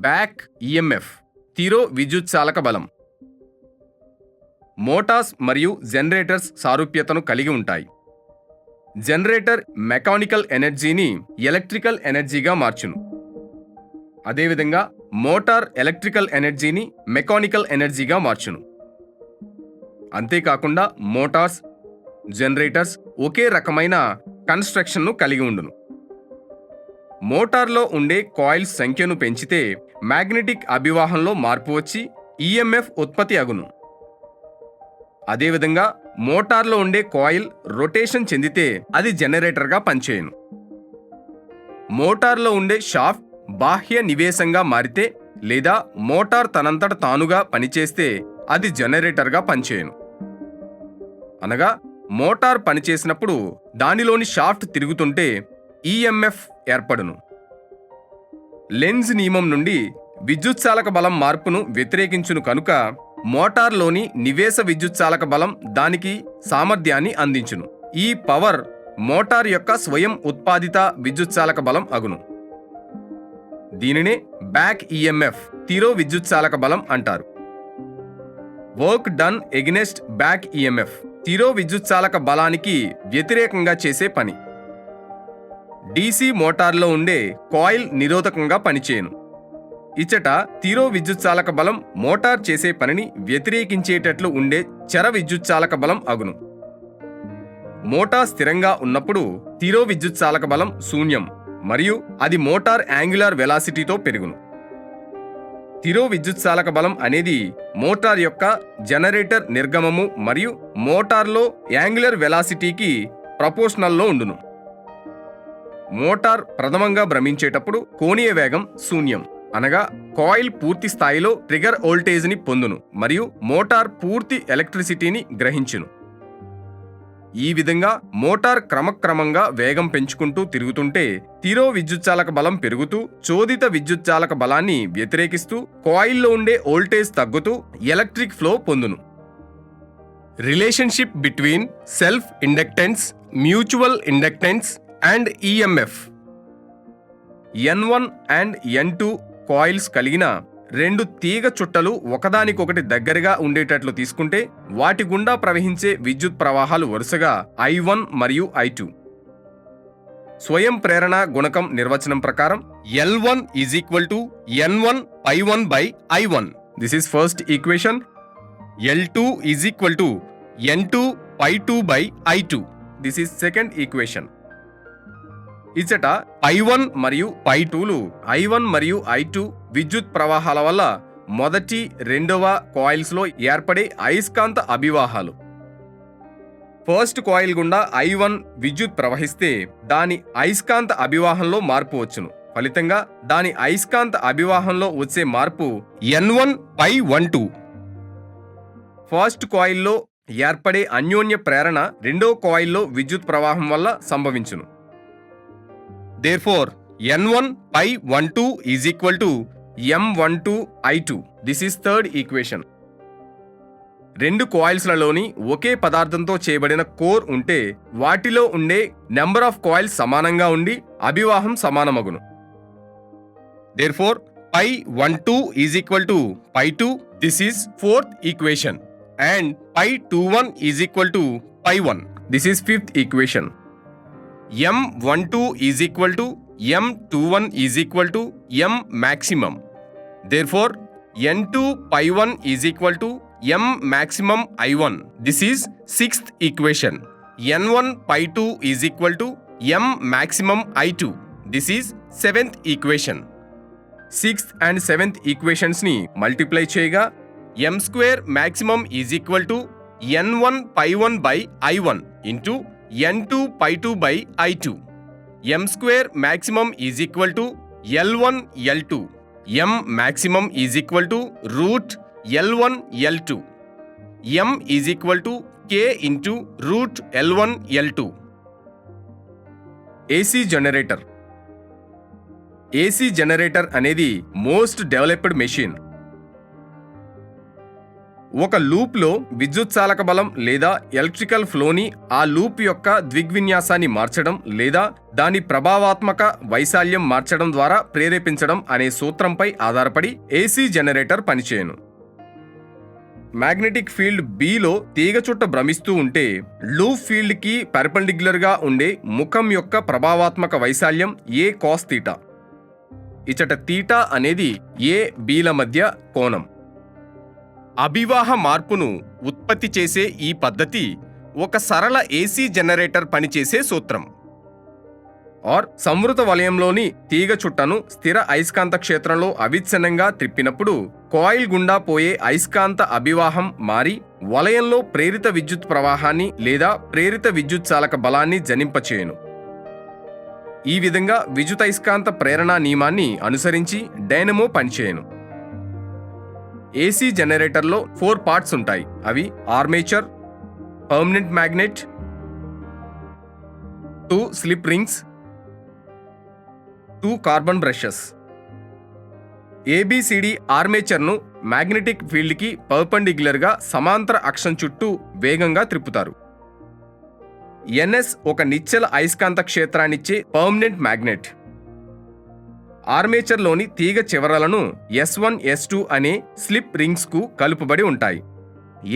Back EMF తీరో విద్యుత్చాలక బలం. మోటార్స్ మరియు జనరేటర్స్ సారూప్యతను కలిగి ఉంటాయి. జనరేటర్ మెకానికల్ ఎనర్జీని ఎలక్ట్రికల్ ఎనర్జీగా మార్చును. అదేవిధంగా మోటార్ ఎలక్ట్రికల్ ఎనర్జీని మెకానికల్ ఎనర్జీగా మార్చును. అంతేకాకుండా మోటార్స్ జనరేటర్స్ ఒకే రకమైన కన్స్ట్రక్షన్ను కలిగి ఉండును. మోటార్లో ఉండే కాయిల్స్ సంఖ్యను పెంచితే మ్యాగ్నెటిక్ అభివాహంలో మార్పు వచ్చి ఈఎంఎఫ్ ఉత్పత్తి అగును. అదేవిధంగా మోటార్లో ఉండే కాయిల్ రొటేషన్ చెందితే అది జనరేటర్గా పనిచేయను. మోటార్లో ఉండే షాఫ్ట్ బాహ్య నివేశంగా మారితే లేదా మోటార్ తనంతట తానుగా పనిచేస్తే అది జనరేటర్గా పనిచేయను. అనగా మోటార్ పనిచేసినప్పుడు దానిలోని షాఫ్ట్ తిరుగుతుంటే ఈఎంఎఫ్ ఏర్పడును. లెన్స్ నియమం నుండి విద్యుత్చాలక బలం మార్పును వ్యతిరేకించును కనుక మోటార్లోని నివేశ విద్యుత్చాలక బలం దానికి సామర్థ్యాన్ని అందించును. ఈ పవర్ మోటార్ యొక్క స్వయం ఉత్పాదిత విద్యుత్చాలక బలం అగును. దీనినే బ్యాక్ ఈఎంఎఫ్ తీరో విద్యుత్చాలక బలం అంటారు. Work done against back EMF తీరో విద్యుత్చాలక బలానికి వ్యతిరేకంగా చేసే పని. డీసీ మోటార్లో ఉండే కాయిల్ నిరోధకంగా పనిచేయను. ఇచ్చట తీరో విద్యుత్చాలక బలం మోటార్ చేసే పనిని వ్యతిరేకించేటట్లు ఉండే చర విద్యుత్చాలక బలం అగును. మోటార్ స్థిరంగా ఉన్నప్పుడు తీరో విద్యుత్చాలక బలం శూన్యం మరియు అది మోటార్ యాంగులార్ వెలాసిటీతో పెరుగును. తిరో విద్యుత్చాలక బలం అనేది మోటార్ యొక్క జనరేటర్ నిర్గమము మరియు మోటార్లో యాంగులర్ వెలాసిటీకి ప్రపోర్షనల్లో ఉండును. మోటార్ ప్రథమంగా భ్రమించేటప్పుడు కోణీయ వేగం శూన్యం. అనగా కాయిల్ పూర్తి స్థాయిలో ట్రిగర్ వోల్టేజ్ని పొందును మరియు మోటార్ పూర్తి ఎలక్ట్రిసిటీని గ్రహించును. ఈ విధంగా మోటార్ క్రమక్రమంగా వేగం పెంచుకుంటూ తిరుగుతుంటే తీరో విద్యుత్చాలక బలం పెరుగుతూ చోదిత విద్యుత్చాలక బలాన్ని వ్యతిరేకిస్తూ కాయిల్లో ఉండే వోల్టేజ్ తగ్గుతూ ఎలక్ట్రిక్ ఫ్లో పొందును. Relationship between self inductance mutual inductance and EMF N one and N two coils కలిగిన రెండు తీగ చుట్టలు ఒకదానికొకటి దగ్గరగా ఉండేటట్లు తీసుకుంటే వాటి గుండా ప్రవహించే విద్యుత్ ప్రవాహాలు వరుసగా ఐ వన్ మరియు ఐ టూ స్వయం ప్రేరణ గుణకం నిర్వచనం ప్రకారం L one is equal to N one I one by I one this is first equation L two is equal to N two phi two by I two this is second equation ఇచ్చట I one మరియు పై టూలు I one మరియు I two విద్యుత్ ప్రవాహాల వల్ల మొదటి రెండవ కాయిల్స్లో ఏర్పడే అయస్కాంత అభివాహాలు. ఫస్ట్ కాయిల్ గుండా ఐ వన్ విద్యుత్ ప్రవహిస్తే దాని అయస్కాంత అభివాహంలో మార్పు వచ్చును. ఫలితంగా దాని అయస్కాంత అభివాహంలో వచ్చే మార్పు N one phi one two. First కాయిల్లో ఏర్పడే అన్యోన్య ప్రేరణ రెండో కాయిల్లో విద్యుత్ ప్రవాహం వల్ల సంభవించును. Therefore N one I one two is equal to M one two I two this is third equation రెండు కాయిల్స్లలోని ఒకే పదార్థంతో చేయబడిన కోర్ ఉంటే వాటిలో ఉండే నెంబర్ ఆఫ్ కాయిల్స్ సమానంగా ఉండి అభివాహం సమానమగును. Therefore phi one two is equal to phi two this is fourth equation and phi two one is equal to phi one this is fifth equation M one two is equal to M two one is equal to M maximum therefore N two pi one is equal to M maximum I one this is sixth equation N one pi two is equal to M maximum I two this is seventh equation sixth and seventh ఈక్వేషన్స్ని multiply చేయగా M square maximum is equal to N one pi one by I one into N two phi two by I two M square maximum is equal to L one L two M maximum is equal to root L one L two M is equal to K into root L one L two AC generator AC generator అనేది most developed machine ఒక లూప్లో విద్యుత్ చాలక బలం లేదా electrical ఫ్లోని ఆ loop యొక్క ద్విగ్విన్యాసాన్ని మార్చడం లేదా దాని ప్రభావాత్మక వైశాల్యం మార్చడం ద్వారా ప్రేరేపించడం అనే సూత్రంపై ఆధారపడి ఏసీ జనరేటర్ పనిచేయను. మ్యాగ్నెటిక్ ఫీల్డ్ బిలో తీగచుట్ట భ్రమిస్తూ ఉంటే లూప్ ఫీల్డ్కి కి ఉండే ముఖం యొక్క ప్రభావాత్మక వైశాల్యం ఏ కాస్ తీటా ఇచట తీటా అనేది ఏ బీల మధ్య కోణం. అభివాహ మార్పును ఉత్పత్తి చేసే ఈ పద్ధతి ఒక సరళ ఏసీ జనరేటర్ పనిచేసే సూత్రం. ఆర్ సంవృత వలయంలోని తీగ చుట్టను స్థిర అయస్కాంత క్షేత్రంలో అవిచ్ఛిన్నంగా త్రిప్పినప్పుడు కాయిల్ గుండా పోయే అయస్కాంత అభివాహం మారి వలయంలో ప్రేరిత విద్యుత్ ప్రవాహాన్ని లేదా ప్రేరిత విద్యుత్ చాలక బలాన్ని జనింపచేయును. ఈ విధంగా విద్యుతయస్కాంత ప్రేరణ నియమాన్ని అనుసరించి డైనమో పనిచేయను. ఏసీ జనరేటర్లో ఫోర్ పార్ట్స్ ఉంటాయి. అవి armature permanent magnet two slip rings two carbon brushes. ABCD ఆర్మేచర్ను magnetic ఫీల్డ్కి పర్పెండిక్యులర్గా సమాంతర అక్షం చుట్టూ వేగంగా త్రిప్పుతారు. ఎన్ఎస్ ఒక నిశ్చల అయస్కాంత క్షేత్రాన్నిచ్చే పర్మనెంట్ మ్యాగ్నెట్. ఆర్మేచర్లోని తీగ చివరలను ఎస్ వన్ ఎస్ టూ అనే స్లిప్ రింగ్స్కు కలుపబడి ఉంటాయి.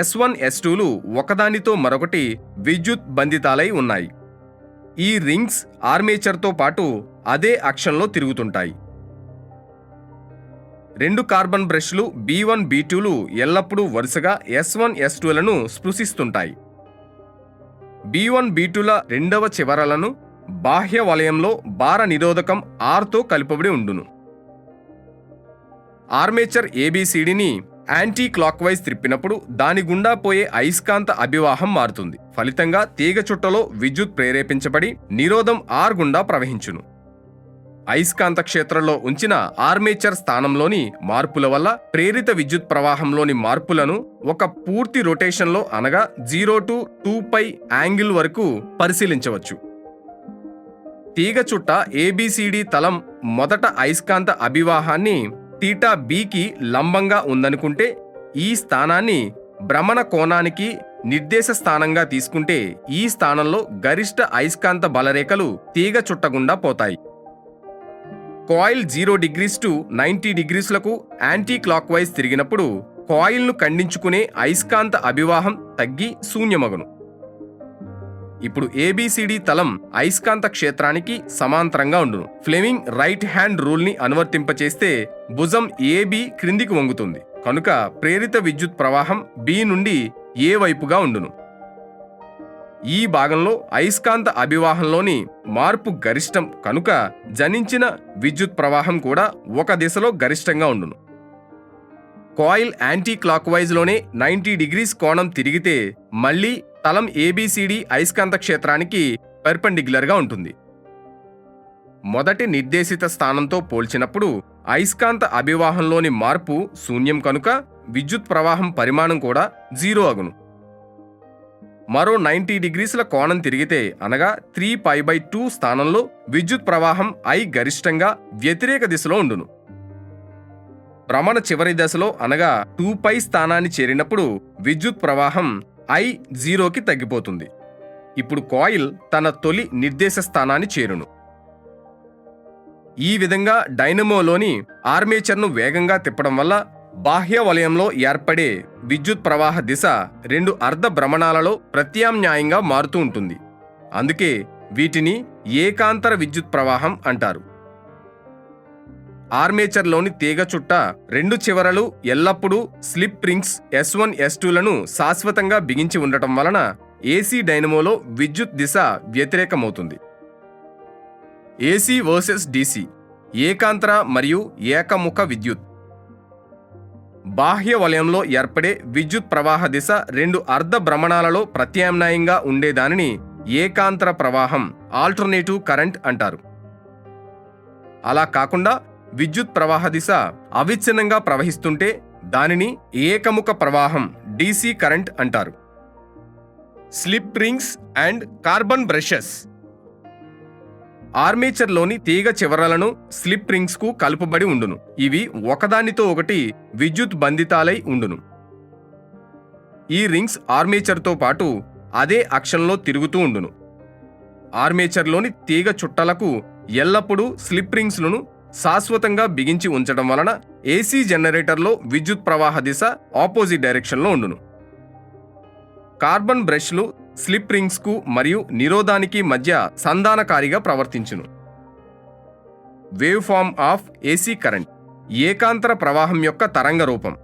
ఎస్ వన్ ఎస్ టూలు ఒకదానితో మరొకటి విద్యుత్ బంధితాలై ఉన్నాయి. ఈ రింగ్స్ ఆర్మేచర్తో పాటు అదే అక్షంలో తిరుగుతుంటాయి. రెండు కార్బన్ బ్రష్లు బి వన్ బి టూలు ఎల్లప్పుడూ వరుసగా ఎస్ వన్ ఎస్ టూలను స్పృశిస్తుంటాయి. బి వన్ బి టూల రెండవ చివరలను బాహ్య వలయంలో భార నిరోధకం ఆర్తో కలుపబడి ఉండును. ఆర్మేచర్ ఏబిసిడిని యాంటీ క్లాక్ వైజ్ త్రిప్పినప్పుడు దాని గుండా పోయే అయస్కాంత అభివాహం మారుతుంది. ఫలితంగా తీగ చుట్టలో విద్యుత్ ప్రేరేపించబడి నిరోధం ఆర్ గుండా ప్రవహించును. అయస్కాంత క్షేత్రంలో ఉంచిన ఆర్మేచర్ స్థానంలోని మార్పుల వల్ల ప్రేరిత విద్యుత్ ప్రవాహంలోని మార్పులను ఒక పూర్తి రొటేషన్లో అనగా zero to two pi angle వరకు పరిశీలించవచ్చు. తీగ చుట్ట ఏబిసిడి తలం మొదట అయస్కాంత అభివాహాన్ని తీటా బికి లంబంగా ఉందనుకుంటే ఈ స్థానాన్ని భ్రమణ కోణానికి నిర్దేశ స్థానంగా తీసుకుంటే ఈ స్థానంలో గరిష్ట అయస్కాంత బలరేఖలు తీగ చుట్టకుండా పోతాయి. Coil zero degrees to ninety డిగ్రీస్లకు anti clock wise తిరిగినప్పుడు కాయిల్ను ఖండించుకునే అయస్కాంత అభివాహం తగ్గి శూన్యమగును. ఇప్పుడు ఏబిసిడి తలం అయస్కాంత క్షేత్రానికి సమాంతరంగా ఉండును. ఫ్లెమింగ్ రైట్ హ్యాండ్ రూల్ని అనువర్తింపచేస్తే భుజం ఏబి క్రిందికి వంగుతుంది. కనుక ప్రేరిత విద్యుత్ ప్రవాహం బి నుండి ఏ వైపుగా ఉండును. ఈ భాగంలో అయస్కాంత అభివాహంలోని మార్పు గరిష్టం కనుక జనించిన విద్యుత్ ప్రవాహం కూడా ఒక దిశలో గరిష్టంగా ఉండును. కాయిల్ యాంటీ క్లాక్ వైజ్లోనే నైంటీ డిగ్రీస్ కోణం తిరిగితే మళ్ళీ తలం ఏబిసిడి అయస్కాంత క్షేత్రానికి పెర్పెండిక్యులర్గా ఉంటుంది. మొదటి నిర్దేశిత స్థానంతో పోల్చినప్పుడు అయస్కాంత అభివాహంలోని మార్పు శూన్యం కనుక విద్యుత్ ప్రవాహం పరిమాణం కూడా జీరో అగును. మరో నైంటీ డిగ్రీస్ల కోణం తిరిగితే అనగా త్రీ పై బై టూ స్థానంలో విద్యుత్ ప్రవాహం ఐ గరిష్టంగా వ్యతిరేక దిశలో ఉండును. భ్రమణ చివరి దశలో అనగా టూ పై స్థానాన్ని చేరినప్పుడు విద్యుత్ ప్రవాహం ఐ జీరోకి తగ్గిపోతుంది. ఇప్పుడు కాయిల్ తన తొలి నిర్దేశ స్థానాన్ని చేరును. ఈ విధంగా డైనమోలోని ఆర్మేచర్ను వేగంగా తిప్పడం వల్ల బాహ్య వలయంలో ఏర్పడే విద్యుత్ ప్రవాహ దిశ రెండు అర్ధ భ్రమణాలలో ప్రత్యామ్నాయంగా మారుతూ ఉంటుంది. అందుకే వీటిని ఏకాంతర విద్యుత్ ప్రవాహం అంటారు. ఆర్మేచర్లోని తీగ చుట్ట రెండు చివరలు ఎల్లప్పుడూ slip rings S one S టూలను శాశ్వతంగా బిగించి ఉండటం వలన ఏసీ డైనమోలో విద్యుత్ దిశ వ్యతిరేకమవుతుంది. ఏసీ వర్సెస్ డీసీ ఏకాంతర మరియు ఏకముఖ విద్యుత్. బాహ్య వలయంలో ఏర్పడే విద్యుత్ ప్రవాహ దిశ రెండు అర్ధ భ్రమణాలలో ప్రత్యామ్నాయంగా ఉండేదానిని ఏకాంతర ప్రవాహం ఆల్టర్నేటివ్ కరెంట్ అంటారు. అలా కాకుండా విద్యుత్ ప్రవాహ దిశ అవిచ్ఛిన్నంగా ప్రవహిస్తుంటే దానిని ఏకముఖ ప్రవాహం డీసీ కరెంట్ అంటారు. Slip rings and carbon brushes. ఆర్మేచర్లోని తీగ చివరలను స్లిప్ రింగ్స్కు కలుపబడి ఉండును. ఇవి ఒకదానితో ఒకటి విద్యుత్ బంధితాలై ఉండును. ఈ రింగ్స్ ఆర్మేచర్తో పాటు అదే అక్షంలో తిరుగుతూ ఉండును. ఆర్మేచర్లోని తీగ చుట్టలకు ఎల్లప్పుడూ స్లిప్ రింగ్స్లను శాశ్వతంగా బిగించి ఉంచడం వలన ఏసీ జనరేటర్లో విద్యుత్ ప్రవాహ దిశ ఆపోజిట్ డైరెక్షన్లో ఉండును. కార్బన్ బ్రష్లు స్లిప్ రింగ్స్కు మరియు నిరోధానికి మధ్య సంధానకారిగా ప్రవర్తించును. Wave form of AC current ఏకాంతర ప్రవాహం యొక్క తరంగ రూపం.